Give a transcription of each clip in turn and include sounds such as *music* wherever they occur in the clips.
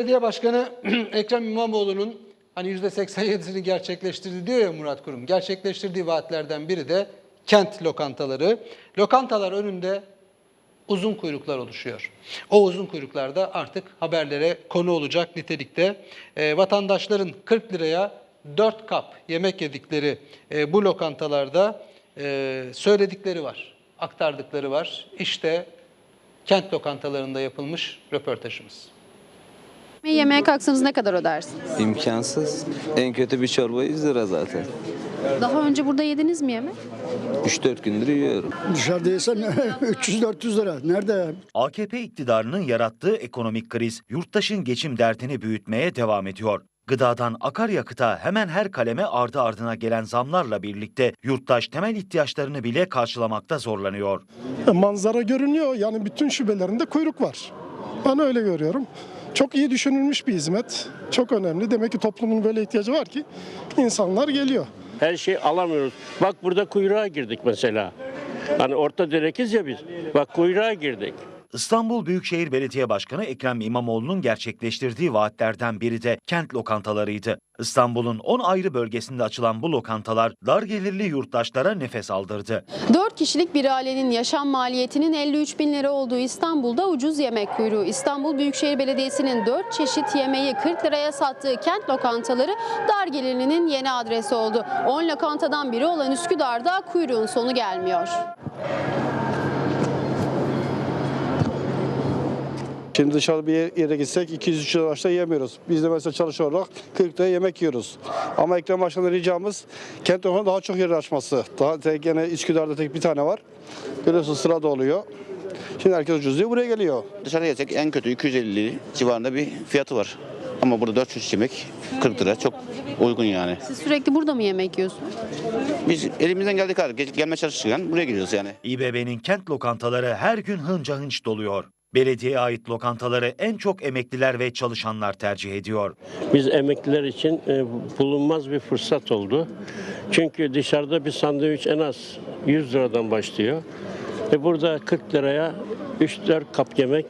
Belediye Başkanı *clears throat* Ekrem İmamoğlu'nun hani %87'sini gerçekleştirdi diyor ya Murat Kurum. Gerçekleştirdiği vaatlerden biri de kent lokantaları. Lokantalar önünde uzun kuyruklar oluşuyor. O uzun kuyruklarda artık haberlere konu olacak nitelikte. E, vatandaşların 40 liraya 4 kap yemek yedikleri e, bu lokantalarda e, söyledikleri var, aktardıkları var. İşte kent lokantalarında yapılmış röportajımız. Yemeği yemeye kalksanız ne kadar ödersiniz? İmkansız. En kötü bir çorba 100 lira zaten. Daha önce burada yediniz mi yemek? 3-4 gündür yiyorum. Dışarıda yesen *laughs* 300-400 lira. Nerede? AKP iktidarının yarattığı ekonomik kriz yurttaşın geçim derdini büyütmeye devam ediyor. Gıdadan akaryakıta hemen her kaleme ardı ardına gelen zamlarla birlikte yurttaş temel ihtiyaçlarını bile karşılamakta zorlanıyor. manzara görünüyor. Yani bütün şubelerinde kuyruk var. Ben öyle görüyorum. Çok iyi düşünülmüş bir hizmet. Çok önemli. Demek ki toplumun böyle ihtiyacı var ki insanlar geliyor. Her şeyi alamıyoruz. Bak burada kuyruğa girdik mesela. Hani orta direkiz ya biz. Bak kuyruğa girdik. İstanbul Büyükşehir Belediye Başkanı Ekrem İmamoğlu'nun gerçekleştirdiği vaatlerden biri de kent lokantalarıydı. İstanbul'un 10 ayrı bölgesinde açılan bu lokantalar dar gelirli yurttaşlara nefes aldırdı. 4 kişilik bir ailenin yaşam maliyetinin 53 bin lira olduğu İstanbul'da ucuz yemek kuyruğu. İstanbul Büyükşehir Belediyesi'nin 4 çeşit yemeği 40 liraya sattığı kent lokantaları dar gelirlinin yeni adresi oldu. 10 lokantadan biri olan Üsküdar'da kuyruğun sonu gelmiyor. Şimdi dışarıda bir yere gitsek 200-300 lira aşağı yemiyoruz. Biz de mesela çalışan olarak 40 liraya yemek yiyoruz. Ama Ekrem Başkan'ın ricamız kent lokantalarında daha çok yer açması. Daha tek, gene Üsküdar'da tek bir tane var. Görüyorsunuz sıra doluyor. Şimdi herkes ucuz diye buraya geliyor. Dışarıda yesek en kötü 250 civarında bir fiyatı var. Ama burada 400 yemek 40 lira çok uygun yani. Siz sürekli burada mı yemek yiyorsunuz? Biz elimizden geldiği kadar gel- gelmeye çalışırken buraya geliyoruz yani. İBB'nin kent lokantaları her gün hınca hınç doluyor. Belediyeye ait lokantaları en çok emekliler ve çalışanlar tercih ediyor. Biz emekliler için e, bulunmaz bir fırsat oldu. Çünkü dışarıda bir sandviç en az 100 liradan başlıyor. Ve burada 40 liraya 3-4 kap yemek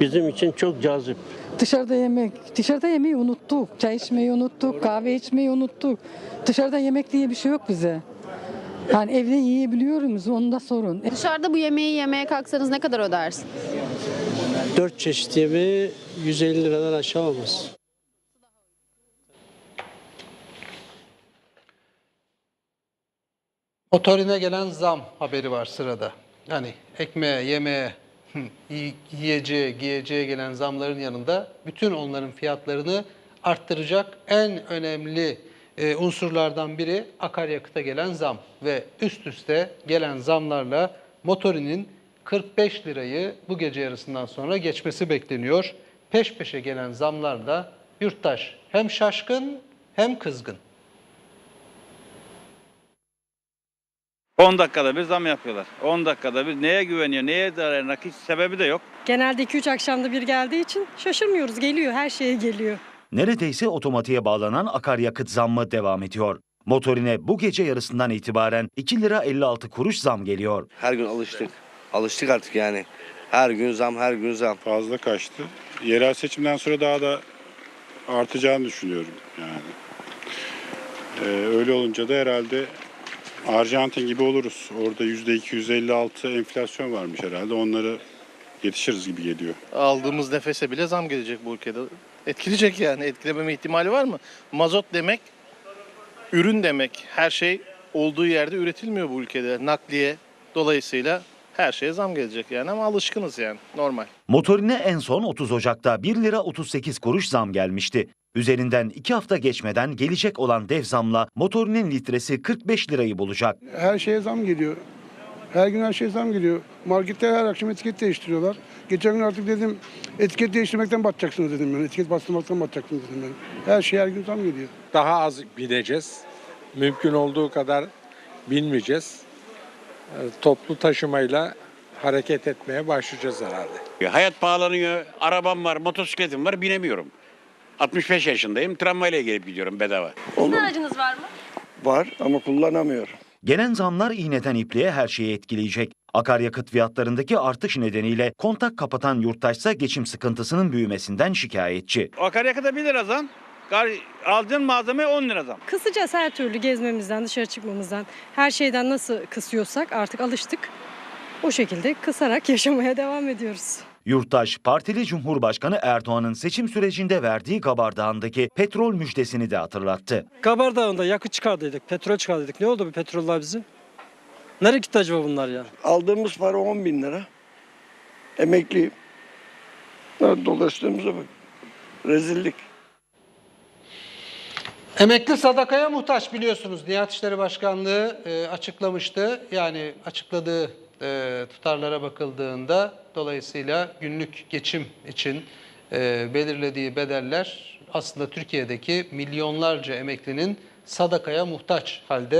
bizim için çok cazip. Dışarıda yemek, dışarıda yemeği unuttuk. Çay içmeyi unuttuk, kahve içmeyi unuttuk. Dışarıda yemek diye bir şey yok bize. Yani evde yiyebiliyoruz, onda sorun. Dışarıda bu yemeği yemeye kalksanız ne kadar ödersiniz? 4 çeşit yemeği 150 liradan aşağı olmaz. Motorine gelen zam haberi var sırada. Yani ekmeğe, yemeğe, yiyeceğe, giyeceğe gelen zamların yanında bütün onların fiyatlarını arttıracak en önemli e, unsurlardan biri akaryakıta gelen zam. Ve üst üste gelen zamlarla motorinin 45 lirayı bu gece yarısından sonra geçmesi bekleniyor. Peş peşe gelen zamlarla yurttaş hem şaşkın hem kızgın. 10 dakikada bir zam yapıyorlar. 10 dakikada bir neye güveniyor, neye dayanarak hiç sebebi de yok. Genelde 2-3 akşamda bir geldiği için şaşırmıyoruz. Geliyor, her şeye geliyor. Neredeyse otomatiğe bağlanan akaryakıt zammı devam ediyor. Motorine bu gece yarısından itibaren 2 lira 56 kuruş zam geliyor. Her gün alıştık. Alıştık artık yani. Her gün zam, her gün zam. Fazla kaçtı. Yerel seçimden sonra daha da artacağını düşünüyorum yani. Ee, öyle olunca da herhalde Arjantin gibi oluruz. Orada %256 enflasyon varmış herhalde. Onları yetişiriz gibi geliyor. Aldığımız nefese bile zam gelecek bu ülkede. Etkileyecek yani. Etkilememe ihtimali var mı? Mazot demek, ürün demek. Her şey olduğu yerde üretilmiyor bu ülkede. Nakliye dolayısıyla her şeye zam gelecek yani ama alışkınız yani normal. Motorine en son 30 Ocak'ta 1 lira 38 kuruş zam gelmişti. Üzerinden 2 hafta geçmeden gelecek olan dev zamla motorinin litresi 45 lirayı bulacak. Her şeye zam geliyor. Her gün her şeye zam geliyor. Markette her akşam etiket değiştiriyorlar. Geçen gün artık dedim etiket değiştirmekten batacaksınız dedim ben. Etiket bastırmaktan batacaksınız dedim ben. Her şeye her gün zam geliyor. Daha az bineceğiz. Mümkün olduğu kadar binmeyeceğiz. Toplu taşımayla hareket etmeye başlayacağız herhalde. Hayat pahalanıyor, arabam var, motosikletim var, binemiyorum. 65 yaşındayım, tramvayla gelip gidiyorum bedava. aracınız var mı? Var ama kullanamıyorum. Gelen zamlar iğneden ipliğe her şeyi etkileyecek. Akaryakıt fiyatlarındaki artış nedeniyle kontak kapatan yurttaşsa geçim sıkıntısının büyümesinden şikayetçi. Akaryakıta 1 lira zam. Gar, alacağın malzemeye 10 lira zam. Kısacası her türlü gezmemizden, dışarı çıkmamızdan, her şeyden nasıl kısıyorsak artık alıştık. O şekilde kısarak *laughs* yaşamaya devam ediyoruz. Yurttaş, partili Cumhurbaşkanı Erdoğan'ın seçim sürecinde verdiği Gabardağ'ındaki petrol müjdesini de hatırlattı. Kabardağ'ında yakıt çıkardıydık, petrol çıkardıydık. Ne oldu bu petroller bizim? Nereye gitti acaba bunlar ya? Aldığımız para 10 bin lira. Emekliyim. Dolaştığımıza bak. Rezillik. Emekli sadakaya muhtaç biliyorsunuz. Diyanet İşleri Başkanlığı e, açıklamıştı. Yani açıkladığı e, tutarlara bakıldığında dolayısıyla günlük geçim için e, belirlediği bedeller aslında Türkiye'deki milyonlarca emeklinin sadakaya muhtaç halde